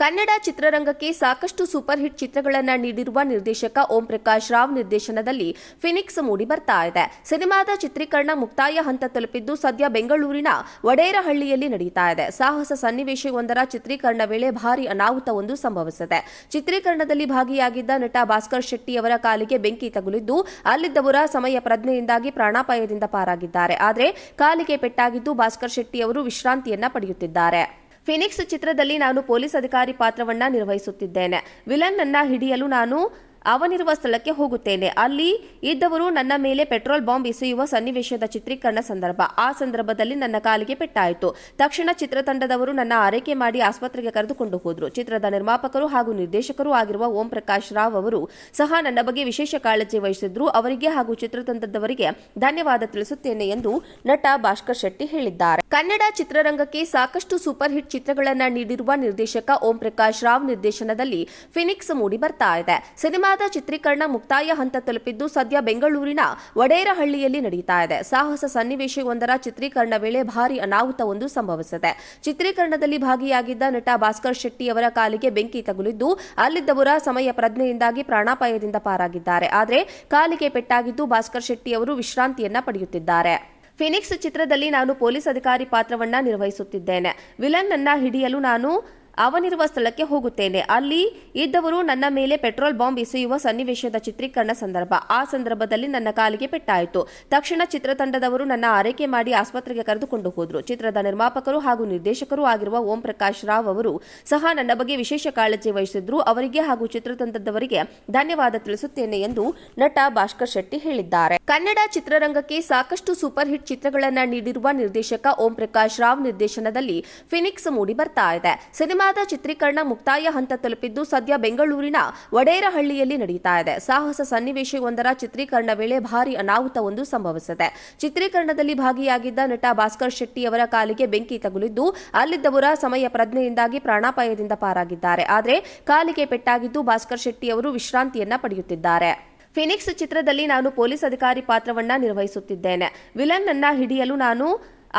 ಕನ್ನಡ ಚಿತ್ರರಂಗಕ್ಕೆ ಸಾಕಷ್ಟು super hit ಚಿತ್ರಗಳನ್ನು ನೀಡಿರುವ ನಿರ್ದೇಶಕ ಓಂ ಪ್ರಕಾಶ್ ರಾವ್ ನಿರ್ದೇಶನದಲ್ಲಿ ಫಿನಿಕ್ಸ್ ಮೂಡಿ ಬರ್ತಾ ಇದೆ. ಸಿನಿಮಾದ ಚಿತ್ರೀಕರಣ ಮುಕ್ತಾಯ ಹಂತ ತಲುಪಿದ್ದು ಸದ್ಯ ಬೆಂಗಳೂರಿನ ವಡೇರಹಳ್ಳಿಯಲ್ಲಿ ನಡೆಯುತ್ತಾ ಇದೆ. ಸಾಹಸ ಸನ್ನಿವೇಶವೊಂದರ ಚಿತ್ರೀಕರಣ ವೇಳೆ ಭಾರಿ ಅನಾಹುತವೊಂದು ಸಂಭವಿಸಿದೆ. ಚಿತ್ರೀಕರಣದಲ್ಲಿ ಭಾಗಿಯಾಗಿದ್ದ ನಟ ಭಾಸ್ಕರ್ ಶೆಟ್ಟಿ ಅವರ ಕಾಲಿಗೆ ಬೆಂಕಿ ತಗುಲಿದ್ದು, ಅಲ್ಲಿದ್ದವರ ಸಮಯ ಪ್ರಜ್ಞೆಯಿಂದಾಗಿ ಪ್ರಾಣಾಪಾಯದಿಂದ ಪಾರಾಗಿದ್ದಾರೆ. ಆದರೆ ಕಾಲಿಗೆ ಪೆಟ್ಟಾಗಿದ್ದು ಭಾಸ್ಕರ್ ಶೆಟ್ಟಿ ಅವರು ವಿಶ್ರಾಂತಿಯನ್ನ ಪಡೆಯುತ್ತಿದ್ದಾರೆ. ಫಿನಿಕ್ಸ್ ಚಿತ್ರದಲ್ಲಿ ನಾನು ಪೊಲೀಸ್ ಅಧಿಕಾರಿ ಪಾತ್ರವನ್ನ ನಿರ್ವಹಿಸುತ್ತಿದ್ದೇನೆ. ವಿಲನ್ ಅನ್ನ ಹಿಡಿಯಲು ನಾನು ಅವನಿರುವ ಸ್ಥಳಕ್ಕೆ ಹೋಗುತ್ತೇನೆ. ಅಲ್ಲಿ ಇದ್ದವರು ನನ್ನ ಮೇಲೆ ಪೆಟ್ರೋಲ್ ಬಾಂಬ್ ಎಸೆಯುವ ಸನ್ನಿವೇಶದ ಚಿತ್ರೀಕರಣ ಸಂದರ್ಭ. ಆ ಸಂದರ್ಭದಲ್ಲಿ ನನ್ನ ಕಾಲಿಗೆ ಪೆಟ್ಟಾಯಿತು. ತಕ್ಷಣ ಚಿತ್ರತಂಡದವರು ನನ್ನ ಆರೈಕೆ ಮಾಡಿ ಆಸ್ಪತ್ರೆಗೆ ಕರೆದುಕೊಂಡು ಹೋದರು. ಚಿತ್ರದ ನಿರ್ಮಾಪಕರು ಹಾಗೂ ನಿರ್ದೇಶಕರು ಆಗಿರುವ ಓಂ ಪ್ರಕಾಶ್ ರಾವ್ ಅವರು ಸಹ ನನ್ನ ಬಗ್ಗೆ ವಿಶೇಷ ಕಾಳಜಿ ವಹಿಸಿದ್ರು. ಅವರಿಗೆ ಹಾಗೂ ಚಿತ್ರತಂಡದವರಿಗೆ ಧನ್ಯವಾದ ತಿಳಿಸುತ್ತೇನೆ ಎಂದು ನಟ ಭಾಸ್ಕರ್ ಶೆಟ್ಟಿ ಹೇಳಿದ್ದಾರೆ. ಕನ್ನಡ ಚಿತ್ರರಂಗಕ್ಕೆ ಸಾಕಷ್ಟು ಸೂಪರ್ ಹಿಟ್ ಚಿತ್ರಗಳನ್ನು ನೀಡಿರುವ ನಿರ್ದೇಶಕ ಓಂ ಪ್ರಕಾಶ್ ರಾವ್ ನಿರ್ದೇಶನದಲ್ಲಿ ಫಿನಿಕ್ಸ್ ಮೂಡಿ ಬರ್ತಾ ಇದೆ. ಸಿನಿಮಾದ ಚಿತ್ರೀಕರಣ ಮುಕ್ತಾಯ ಹಂತ ತಲುಪಿದ್ದು ಸದ್ಯ ಬೆಂಗಳೂರಿನ ವಡೇರಹಳ್ಳಿಯಲ್ಲಿ ನಡೆಯುತ್ತಾ ಇದೆ. ಸಾಹಸ ಸನ್ನಿವೇಶವೊಂದರ ಚಿತ್ರೀಕರಣ ವೇಳೆ ಭಾರಿ ಅನಾಹುತವೊಂದು ಸಂಭವಿಸಿದೆ. ಚಿತ್ರೀಕರಣದಲ್ಲಿ ಭಾಗಿಯಾಗಿದ್ದ ನಟ ಭಾಸ್ಕರ್ ಶೆಟ್ಟಿ ಅವರ ಕಾಲಿಗೆ ಬೆಂಕಿ ತಗುಲಿದ್ದು, ಅಲ್ಲಿದ್ದವರ ಸಮಯ ಪ್ರಜ್ಞೆಯಿಂದಾಗಿ ಪ್ರಾಣಾಪಾಯದಿಂದ ಪಾರಾಗಿದ್ದಾರೆ. ಆದರೆ ಕಾಲಿಗೆ ಪೆಟ್ಟಾಗಿದ್ದು ಭಾಸ್ಕರ್ ಶೆಟ್ಟಿ ಅವರು ವಿಶ್ರಾಂತಿಯನ್ನ ಪಡೆಯುತ್ತಿದ್ದಾರೆ. ಫಿನಿಕ್ಸ್ ಚಿತ್ರದಲ್ಲಿ ನಾನು ಪೊಲೀಸ್ ಅಧಿಕಾರಿ ಪಾತ್ರವನ್ನ ನಿರ್ವಹಿಸುತ್ತಿದ್ದೇನೆ. ವಿಲನ್ ಅನ್ನ ಹಿಡಿಯಲು ನಾನು ಅವನಿರುವ ಸ್ಥಳಕ್ಕೆ ಹೋಗುತ್ತೇನೆ. ಅಲ್ಲಿ ಇದ್ದವರು ನನ್ನ ಮೇಲೆ ಪೆಟ್ರೋಲ್ ಬಾಂಬ್ ಎಸೆಯುವ ಸನ್ನಿವೇಶದ ಚಿತ್ರೀಕರಣ ಸಂದರ್ಭ. ಆ ಸಂದರ್ಭದಲ್ಲಿ ನನ್ನ ಕಾಲಿಗೆ ಪೆಟ್ಟಾಯಿತು. ತಕ್ಷಣ ಚಿತ್ರತಂಡದವರು ನನ್ನ ಆರೈಕೆ ಮಾಡಿ ಆಸ್ಪತ್ರೆಗೆ ಕರೆದುಕೊಂಡು ಹೋದರು. ಚಿತ್ರದ ನಿರ್ಮಾಪಕರು ಹಾಗೂ ನಿರ್ದೇಶಕರು ಆಗಿರುವ ಓಂ ಪ್ರಕಾಶ್ ರಾವ್ ಅವರು ಸಹ ನನ್ನ ಬಗ್ಗೆ ವಿಶೇಷ ಕಾಳಜಿ ವಹಿಸಿದ್ರು. ಅವರಿಗೆ ಹಾಗೂ ಚಿತ್ರತಂಡದವರಿಗೆ ಧನ್ಯವಾದ ತಿಳಿಸುತ್ತೇನೆ ಎಂದು ನಟ ಭಾಸ್ಕರ್ ಶೆಟ್ಟಿ ಹೇಳಿದ್ದಾರೆ. ಕನ್ನಡ ಚಿತ್ರರಂಗಕ್ಕೆ ಸಾಕಷ್ಟು ಸೂಪರ್ ಹಿಟ್ ಚಿತ್ರಗಳನ್ನು ನೀಡಿರುವ ನಿರ್ದೇಶಕ ಓಂ ಪ್ರಕಾಶ್ ರಾವ್ ನಿರ್ದೇಶನದಲ್ಲಿ ಫಿನಿಕ್ಸ್ ಮೂಡಿ ಬರ್ತಾ ಇದೆ. ಸಿನಿಮಾದ ಚಿತ್ರೀಕರಣ ಮುಕ್ತಾಯ ಹಂತ ತಲುಪಿದ್ದು ಸದ್ಯ ಬೆಂಗಳೂರಿನ ವಡೇರಹಳ್ಳಿಯಲ್ಲಿ ನಡೆಯುತ್ತಾ ಇದೆ. ಸಾಹಸ ಸನ್ನಿವೇಶವೊಂದರ ಚಿತ್ರೀಕರಣ ವೇಳೆ ಭಾರಿ ಅನಾಹುತವೊಂದು ಸಂಭವಿಸಿದೆ. ಚಿತ್ರೀಕರಣದಲ್ಲಿ ಭಾಗಿಯಾಗಿದ್ದ ನಟ ಭಾಸ್ಕರ್ ಶೆಟ್ಟಿ ಅವರ ಕಾಲಿಗೆ ಬೆಂಕಿ ತಗುಲಿದ್ದು, ಅಲ್ಲಿದ್ದವರ ಸಮಯ ಪ್ರಜ್ಞೆಯಿಂದಾಗಿ ಪ್ರಾಣಾಪಾಯದಿಂದ ಪಾರಾಗಿದ್ದಾರೆ. ಆದರೆ ಕಾಲಿಗೆ ಪೆಟ್ಟಾಗಿದ್ದು ಭಾಸ್ಕರ್ ಶೆಟ್ಟಿ ಅವರು ವಿಶ್ರಾಂತಿಯನ್ನ ಪಡೆಯುತ್ತಿದ್ದಾರೆ. ಫಿನಿಕ್ಸ್ ಚಿತ್ರದಲ್ಲಿ ನಾನು ಪೊಲೀಸ್ ಅಧಿಕಾರಿ ಪಾತ್ರವನ್ನ ನಿರ್ವಹಿಸುತ್ತಿದ್ದೇನೆ. ವಿಲನ್ ಅನ್ನ ಹಿಡಿಯಲು ನಾನು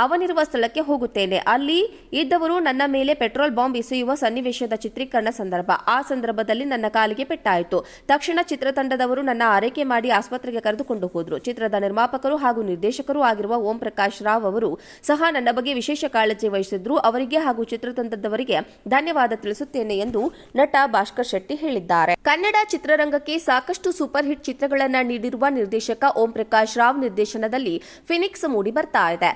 ಅವನಿರುವ ಸ್ಥಳಕ್ಕೆ ಹೋಗುತ್ತೇನೆ. ಅಲ್ಲಿ ಇದ್ದವರು ನನ್ನ ಮೇಲೆ ಪೆಟ್ರೋಲ್ ಬಾಂಬ್ ಎಸೆಯುವ ಸನ್ನಿವೇಶದ ಚಿತ್ರೀಕರಣ ಸಂದರ್ಭ. ಆ ಸಂದರ್ಭದಲ್ಲಿ ನನ್ನ ಕಾಲಿಗೆ ಪೆಟ್ಟಾಯಿತು. ತಕ್ಷಣ ಚಿತ್ರತಂಡದವರು ನನ್ನ ಆರೈಕೆ ಮಾಡಿ ಆಸ್ಪತ್ರೆಗೆ ಕರೆದುಕೊಂಡು ಹೋದರು. ಚಿತ್ರದ ನಿರ್ಮಾಪಕರು ಹಾಗೂ ನಿರ್ದೇಶಕರು ಆಗಿರುವ ಓಂ ಪ್ರಕಾಶ್ ರಾವ್ ಅವರು ಸಹ ನನ್ನ ಬಗ್ಗೆ ವಿಶೇಷ ಕಾಳಜಿ ವಹಿಸಿದ್ರು. ಅವರಿಗೆ ಹಾಗೂ ಚಿತ್ರತಂಡದವರಿಗೆ ಧನ್ಯವಾದ ತಿಳಿಸುತ್ತೇನೆ ಎಂದು ನಟ ಭಾಸ್ಕರ್ ಶೆಟ್ಟಿ ಹೇಳಿದ್ದಾರೆ. ಕನ್ನಡ ಚಿತ್ರರಂಗಕ್ಕೆ ಸಾಕಷ್ಟು ಸೂಪರ್ ಹಿಟ್ ಚಿತ್ರಗಳನ್ನು ನೀಡಿರುವ ನಿರ್ದೇಶಕ ಓಂ ಪ್ರಕಾಶ್ ರಾವ್ ನಿರ್ದೇಶನದಲ್ಲಿ ಫಿನಿಕ್ಸ್ ಮೂಡಿ ಬರ್ತಾ ಇದೆ.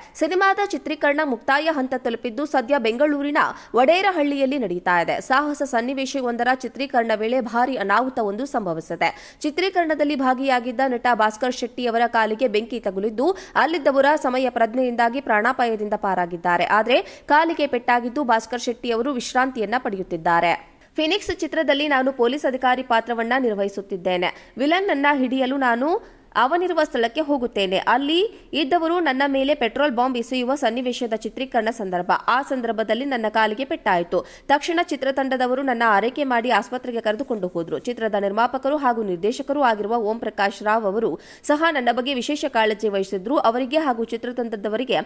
ಸಿನಿಮಾದ ಚಿತ್ರೀಕರಣ ಮುಕ್ತಾಯ ಹಂತ ತಲುಪಿದ್ದು ಸದ್ಯ ಬೆಂಗಳೂರಿನ ವಡೇರಹಳ್ಳಿಯಲ್ಲಿ ನಡೀತಾ ಇದೆ. ಸಾಹಸ ಸನ್ನಿವೇಶವೊಂದರ ಚಿತ್ರೀಕರಣ ವೇಳೆ ಭಾರಿ ಅನಾಹುತವೊಂದು ಸಂಭವಿಸಿದೆ. ಚಿತ್ರೀಕರಣದಲ್ಲಿ ಭಾಗಿಯಾಗಿದ್ದ ನಟ ಭಾಸ್ಕರ್ ಶೆಟ್ಟಿ ಅವರ ಕಾಲಿಗೆ ಬೆಂಕಿ ತಗುಲಿದ್ದು, ಅಲ್ಲಿದ್ದವರ ಸಮಯ ಪ್ರಜ್ಞೆಯಿಂದಾಗಿ ಪ್ರಾಣಾಪಾಯದಿಂದ ಪಾರಾಗಿದ್ದಾರೆ. ಆದರೆ ಕಾಲಿಗೆ ಪೆಟ್ಟಾಗಿದ್ದು ಭಾಸ್ಕರ್ ಶೆಟ್ಟಿ ಅವರು ವಿಶ್ರಾಂತಿಯನ್ನ ಪಡೆಯುತ್ತಿದ್ದಾರೆ. ಫಿನಿಕ್ಸ್ ಚಿತ್ರದಲ್ಲಿ ನಾನು ಪೊಲೀಸ್ ಅಧಿಕಾರಿ ಪಾತ್ರವನ್ನ ನಿರ್ವಹಿಸುತ್ತಿದ್ದೇನೆ. ವಿಲನ್ ಅನ್ನ ಹಿಡಿಯಲು ನಾನು ಅವನಿರುವ ಸ್ಥಳಕ್ಕೆ ಹೋಗುತ್ತೇನೆ. ಅಲ್ಲಿ ಇದ್ದವರು ನನ್ನ ಮೇಲೆ ಪೆಟ್ರೋಲ್ ಬಾಂಬ್ ಎಸೆಯುವ ಸನ್ನಿವೇಶದ ಚಿತ್ರೀಕರಣ ಸಂದರ್ಭ. ಆ ಸಂದರ್ಭದಲ್ಲಿ ನನ್ನ ಕಾಲಿಗೆ ಪೆಟ್ಟಾಯಿತು. ತಕ್ಷಣ ಚಿತ್ರತಂಡದವರು ನನ್ನ ಆರೈಕೆ ಮಾಡಿ ಆಸ್ಪತ್ರೆಗೆ ಕರೆದುಕೊಂಡು ಹೋದರು. ಚಿತ್ರದ ನಿರ್ಮಾಪಕರು ಹಾಗೂ ನಿರ್ದೇಶಕರು ಆಗಿರುವ ಓಂ ಪ್ರಕಾಶ್ ರಾವ್ ಅವರು ಸಹ ನನ್ನ ಬಗ್ಗೆ ವಿಶೇಷ ಕಾಳಜಿ ವಹಿಸಿದ್ರು. ಅವರಿಗೆ ಹಾಗೂ ಚಿತ್ರತಂಡದವರಿಗೆ